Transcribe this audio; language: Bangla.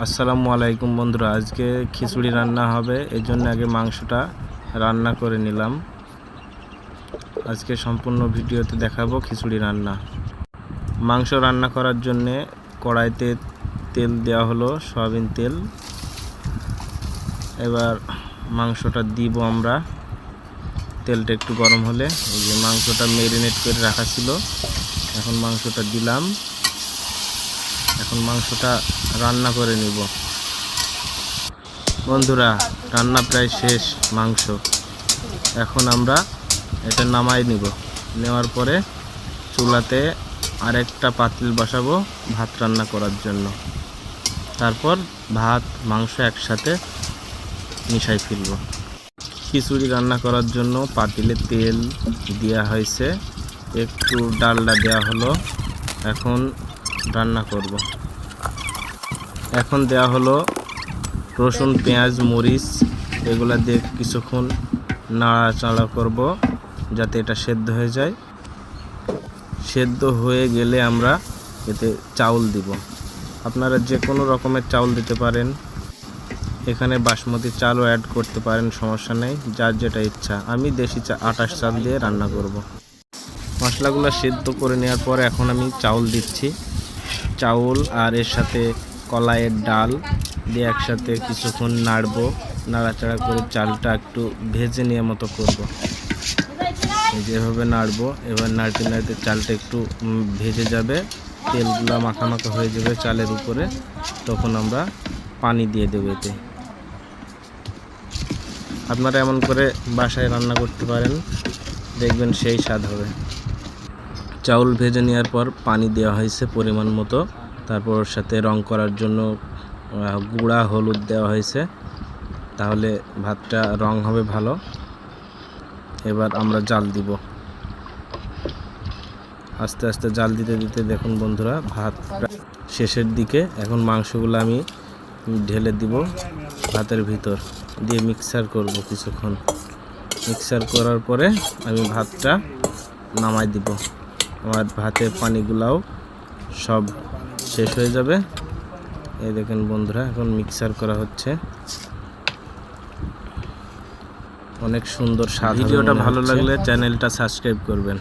আসসালামু আলাইকুম বন্ধুরা, আজকে খিচুড়ি রান্না হবে এই জন্য আগে মাংসটা রান্না করে নিলাম। আজকে সম্পূর্ণ ভিডিওতে দেখাবো খিচুড়ি রান্না। মাংস রান্না করার জন্যে কড়াইতে তেল দেওয়া হলো সয়াবিন তেল। এবার মাংসটা দিব আমরা। তেলটা একটু গরম হলে, এই যে মাংসটা মেরিনেট করে রাখা ছিল, এখন মাংসটা দিলাম। এখন মাংসটা রান্না করে নিব। বন্ধুরা, রান্না প্রায় শেষ মাংস। এখন আমরা এটা নামাই নিব। নেওয়ার পরে চুলাতে আরেকটা পাতিল বসাবো ভাত রান্না করার জন্য। তারপর ভাত, মাংস একসাথে মিশাই ফেলব। খিচুড়ি রান্না করার জন্য পাতিলে তেল দেওয়া হয়েছে। একটু ডালডা দেওয়া হলো। এখন রান্না করব। এখন দেওয়া হলো রসুন, পেঁয়াজ, মরিচ, এগুলো দিয়ে কিছুক্ষণ নাড়াচাড়া করব যাতে এটা সেদ্ধ হয়ে যায়। সেদ্ধ হয়ে গেলে আমরা এতে চাউল দিব। আপনারা যে কোনো রকমের চাউল দিতে পারেন। এখানে বাসমতি চালও অ্যাড করতে পারেন, সমস্যা নেই, যার যেটা ইচ্ছা। আমি দেশি চা, আটাশ চাল দিয়ে রান্না করব। মশলাগুলো সেদ্ধ করে নেওয়ার পর এখন আমি চাউল দিচ্ছি। চাউল আর এর সাথে কলাইয়ের ডাল দিয়ে একসাথে কিছুক্ষণ নাড়বো। নাড়াচাড়া করে চালটা একটু ভেজে নেওয়ার মতো করব। যেভাবে নাড়বো। এবার নাড়তে নাড়তে চালটা একটু ভেজে যাবে। তেলগুলো মাখা মাখা হয়ে যাবে চালের উপরে। তখন আমরা পানি দিয়ে দেবো এতে। আপনারা এমন করে বাসায় রান্না করতে পারেন। দেখবেন সেই স্বাদ হবে। চাউল ভেজে নেওয়ার পর পানি দেওয়া হয়েছে পরিমাণ মতো। তারপর সাথে রং করার জন্য গুঁড়া, হলুদ দেওয়া হয়েছে। তাহলে ভাতটা রং হবে ভালো। এবার আমরা জাল দিব। আস্তে আস্তে জাল দিতে দিতে দেখুন বন্ধুরা, ভাত শেষের দিকে এখন মাংসগুলো আমি ঢেলে দিব ভাতের ভিতর। দিয়ে মিক্সার করব কিছুক্ষণ। মিক্সার করার পরে আমি ভাতটা নামাই দিব। আমার ভাতের পানিগুলাও সব শেষ হয়ে যাবে। এই দেখেন বন্ধুরা এখন মিক্সার করা হচ্ছে। অনেক সুন্দর স্বাদ ভিডিওটা ভালো লাগলে চ্যানেলটা সাবস্ক্রাইব করবেন।